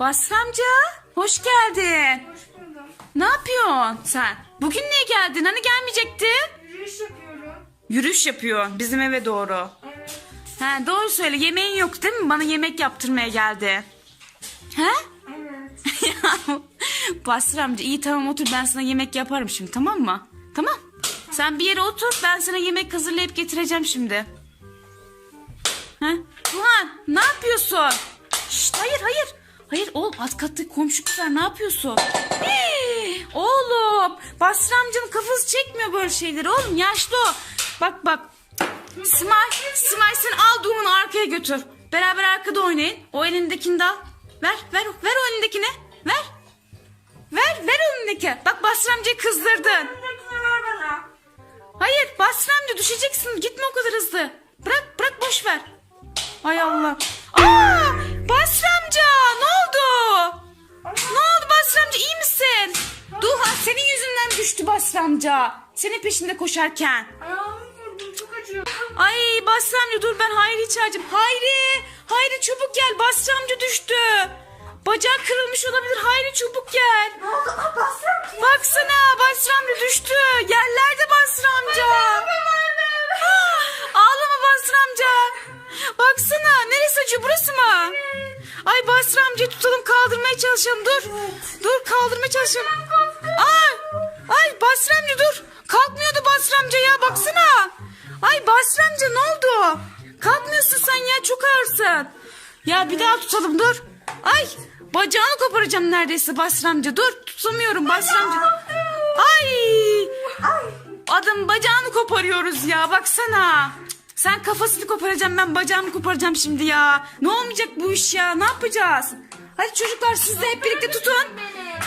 Basri amca hoş geldin. Hoş buldum. Ne yapıyorsun sen? Bugün niye geldin? Hani gelmeyecektin? Yürüyüş yapıyorum. Yürüyüş yapıyor bizim eve doğru. Evet. He, doğru söyle yemeğin yok değil mi? Bana yemek yaptırmaya geldi. He? Evet. Ya, Basri amca iyi tamam otur ben sana yemek yaparım şimdi tamam mı? Tamam. Sen bir yere otur ben sana yemek hazırlayıp getireceğim şimdi. He? Duhan ne yapıyorsun? Şşt, hayır hayır. Hayır oğlum alt kattaki komşu kızlar ne yapıyorsun? Hii, oğlum Basri amcanın kafası çekmiyor böyle şeyleri oğlum yaşlı o. Bak bak Simay, Simay sen al Duhan'ı arkaya götür. Beraber arkada oynayın. O elindekini de al. Ver, ver, ver o elindekini. Ver. Ver, ver elindeki. Bak Basri amcayı kızdırdın. Hayır Basri amca düşeceksin. Gitme o kadar hızlı. Bırak, bırak boş ver. Ay Allah. Aa, Basri amca ne oldu? Basri amca. Senin peşinde koşarken. Ayağımı vurdum çok acıyor. Ay Basri amca dur ben Hayri'yi çağıracağım. Hayri! Hayri çabuk gel Basri amca düştü. Bacağı kırılmış olabilir. Hayri çabuk gel. Ne oldu? Aa bastım. Baksana Basri amca düştü. Yerlerde Basri amca. Ah, Ağlama Basri amca. Baksana neresi acıyor burası mı? Ay Basri amca tutalım kaldırmaya çalışalım dur. Dur kaldırmaya çalışalım. Ay, ay Basri amca dur. Kalkmıyordu Basri amca ya baksana. Ay Basri amca ne oldu? Kalkmıyorsun sen ya çok ağırsın. Ya bir daha tutalım dur. Ay bacağını koparacağım neredeyse Basri amca dur tutamıyorum Basri amca. Ay. Adam bacağını koparıyoruz ya baksana. Sen kafasını koparacaksın ben bacağını koparacağım şimdi ya. Ne olmayacak bu iş ya ne yapacağız? Hadi çocuklar siz de hep birlikte tutun.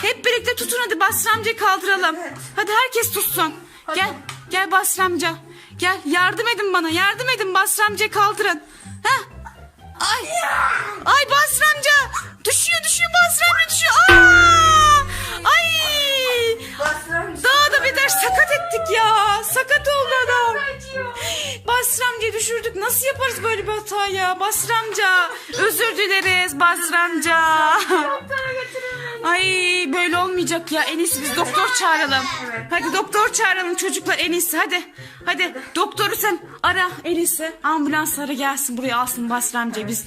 Hep birlikte tutun hadi Basri amcayı kaldıralım. Hadi herkes tutsun. Gel gel Basri amca. Gel yardım edin bana yardım edin Basri amcayı kaldırın. Heh. Ay. Ay Basri amca. Düşüyor düşüyor Basri amca düşüyor. Aa! Ay. Daha da beter sakat ettik ya. Sakat oldu adam. Basri amcayı düşürdük. Nasıl yaparız böyle bir hata ya? Basri amca. Özür dileriz Basri amca. Ay böyle olmayacak ya. En iyisi biz doktor çağıralım. Hadi doktor çağıralım çocuklar en iyisi. Hadi. Hadi doktoru sen ara en iyisi. Ambulans ara gelsin buraya alsın Basri amcayı biz